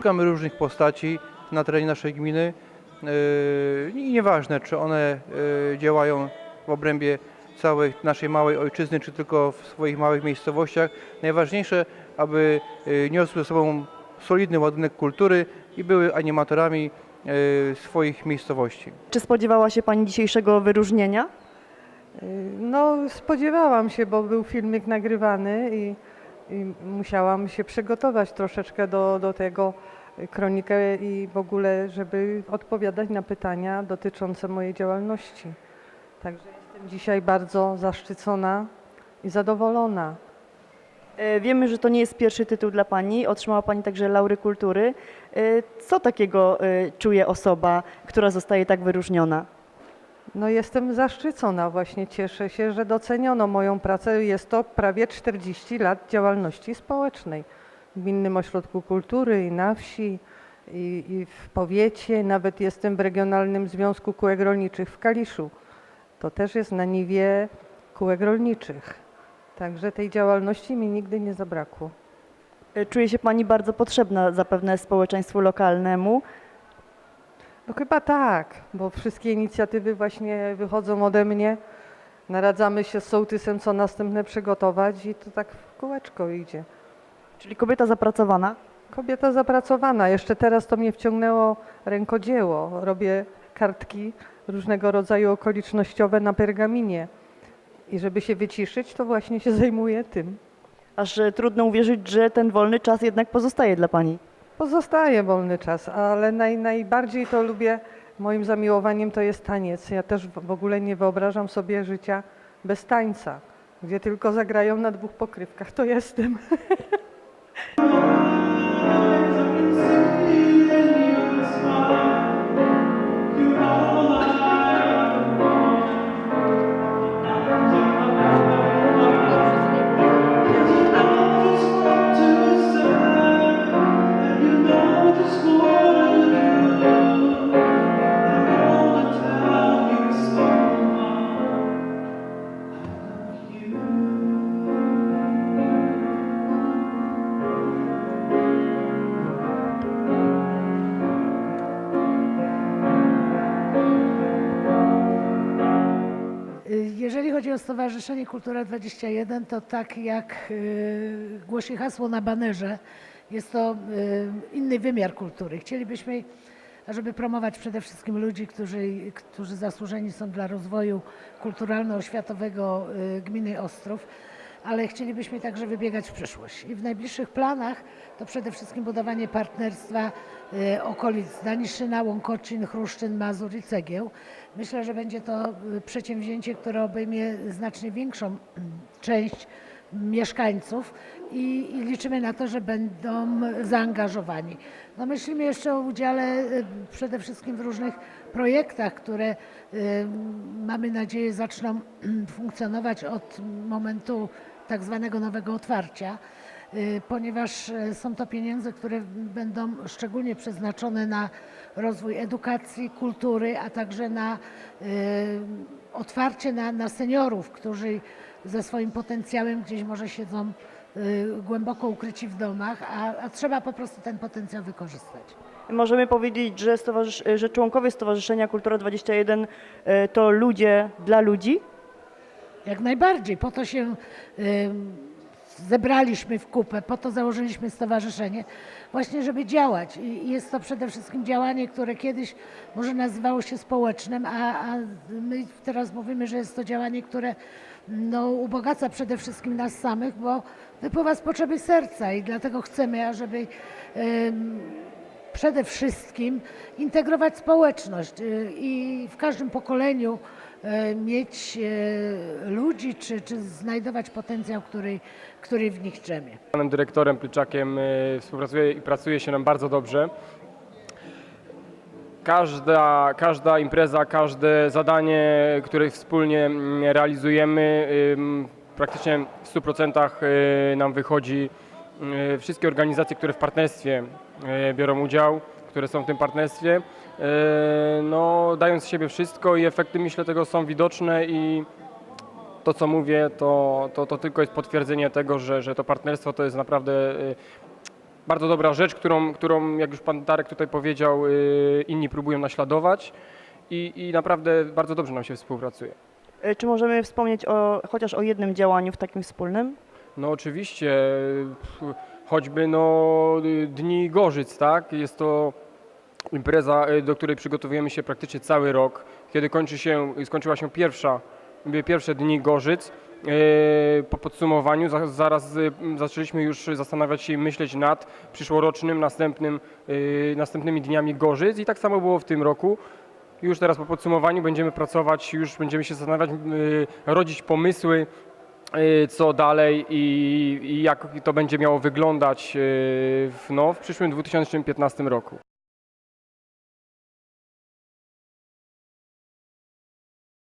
Szukamy różnych postaci na terenie naszej gminy yy, i nieważne, czy one yy, działają w obrębie całej naszej małej ojczyzny, czy tylko w swoich małych miejscowościach. Najważniejsze, aby yy, niosły ze sobą solidny ładunek kultury i były animatorami swoich miejscowości. Czy spodziewała się Pani dzisiejszego wyróżnienia? No, spodziewałam się, bo był filmik nagrywany i, i musiałam się przygotować troszeczkę do, do tego y, kronikę i w ogóle, żeby odpowiadać na pytania dotyczące mojej działalności. Także jestem dzisiaj bardzo zaszczycona i zadowolona. E, Wiemy, że to nie jest pierwszy tytuł dla Pani. Otrzymała Pani także laury kultury. E, Co takiego e, czuje osoba, która zostaje tak wyróżniona? No jestem zaszczycona, właśnie cieszę się, że doceniono moją pracę. Jest to prawie 40 lat działalności społecznej w Gminnym Ośrodku Kultury i na wsi, i, i w powiecie. Nawet jestem w Regionalnym Związku Kółek Rolniczych w Kaliszu. To też jest na niwie kółek rolniczych. Także tej działalności mi nigdy nie zabrakło. E, Czuje się Pani bardzo potrzebna zapewne społeczeństwu lokalnemu. No chyba tak, bo wszystkie inicjatywy właśnie wychodzą ode mnie. Naradzamy się z sołtysem, co następne przygotować i to tak w kółeczko idzie. Czyli kobieta zapracowana. Kobieta zapracowana. Jeszcze teraz to mnie wciągnęło rękodzieło. Robię kartki różnego rodzaju okolicznościowe na pergaminie. I żeby się wyciszyć, to właśnie się zajmuję tym. Aż e, trudno uwierzyć, że ten wolny czas jednak pozostaje dla Pani. Pozostaje wolny czas, ale naj, najbardziej to lubię, moim zamiłowaniem to jest taniec. Ja też w ogóle nie wyobrażam sobie życia bez tańca. Gdzie tylko zagrają na dwóch pokrywkach, to jestem. Jeżeli chodzi o Stowarzyszenie Kultura 21, to tak jak y, głosi hasło na banerze, jest to y, inny wymiar kultury. Chcielibyśmy, żeby promować przede wszystkim ludzi, którzy, którzy zasłużeni są dla rozwoju kulturalno-oświatowego y, gminy Ostrów, ale chcielibyśmy także wybiegać w przyszłość. I w najbliższych planach to przede wszystkim budowanie partnerstwa y, okolic Daniszyna, Łąkocin, Chruszczyn, Mazur i Cegieł. Myślę, że będzie to y, przedsięwzięcie, które obejmie znacznie większą mm, część mieszkańców i, i liczymy na to, że będą zaangażowani. No myślimy jeszcze o udziale y, przede wszystkim w różnych projektach, które y, mamy nadzieję zaczną funkcjonować od momentu tak zwanego nowego otwarcia, y, ponieważ są to pieniądze, które będą szczególnie przeznaczone na rozwój edukacji, kultury, a także na otwarcie na, na seniorów, którzy ze swoim potencjałem gdzieś może siedzą y, głęboko ukryci w domach, a, a trzeba po prostu ten potencjał wykorzystać. Możemy powiedzieć, że, że członkowie Stowarzyszenia Kultura 21 e, to ludzie dla ludzi? Jak najbardziej. Po to się y, zebraliśmy w kupę, po to założyliśmy stowarzyszenie, właśnie żeby działać. I jest to przede wszystkim działanie, które kiedyś może nazywało się społecznym, a, a my teraz mówimy, że jest to działanie, które no, ubogaca przede wszystkim nas samych, bo wypływa z potrzeby serca i dlatego chcemy, ażeby ym, przede wszystkim integrować społeczność y, i w każdym pokoleniu y, mieć y, ludzi, czy, czy znajdować potencjał, który, który w nich drzemie. panem dyrektorem Plyczakiem współpracuje i pracuje się nam bardzo dobrze. Każda, każda impreza, każde zadanie, które wspólnie mm, realizujemy, praktycznie w 100% y, nam wychodzi. Y, Wszystkie organizacje, które w partnerstwie y, biorą udział, które są w tym partnerstwie, y, no, dają z siebie wszystko i efekty myślę tego są widoczne i to, co mówię, to, to, to tylko jest potwierdzenie tego, że, że to partnerstwo to jest naprawdę bardzo dobra rzecz, którą, którą jak już pan Darek tutaj powiedział, inni próbują naśladować i, i naprawdę bardzo dobrze nam się współpracuje. E, Czy możemy wspomnieć o, chociaż o jednym działaniu w takim wspólnym? No oczywiście, choćby no Dni Gorzyc, tak? Jest to impreza, y, do której przygotowujemy się praktycznie cały rok. Kiedy kończy się, skończyła się pierwsza, pierwsze Dni Gorzyc, y, po podsumowaniu za, zaraz y, zaczęliśmy już zastanawiać się i myśleć nad przyszłorocznym, następnym, następnymi dniami Gorzyc i tak samo było w tym roku. Już teraz po podsumowaniu będziemy pracować, już będziemy się zastanawiać, rodzić pomysły, co dalej i, i jak to będzie miało wyglądać y, w, no, w przyszłym 2015 roku.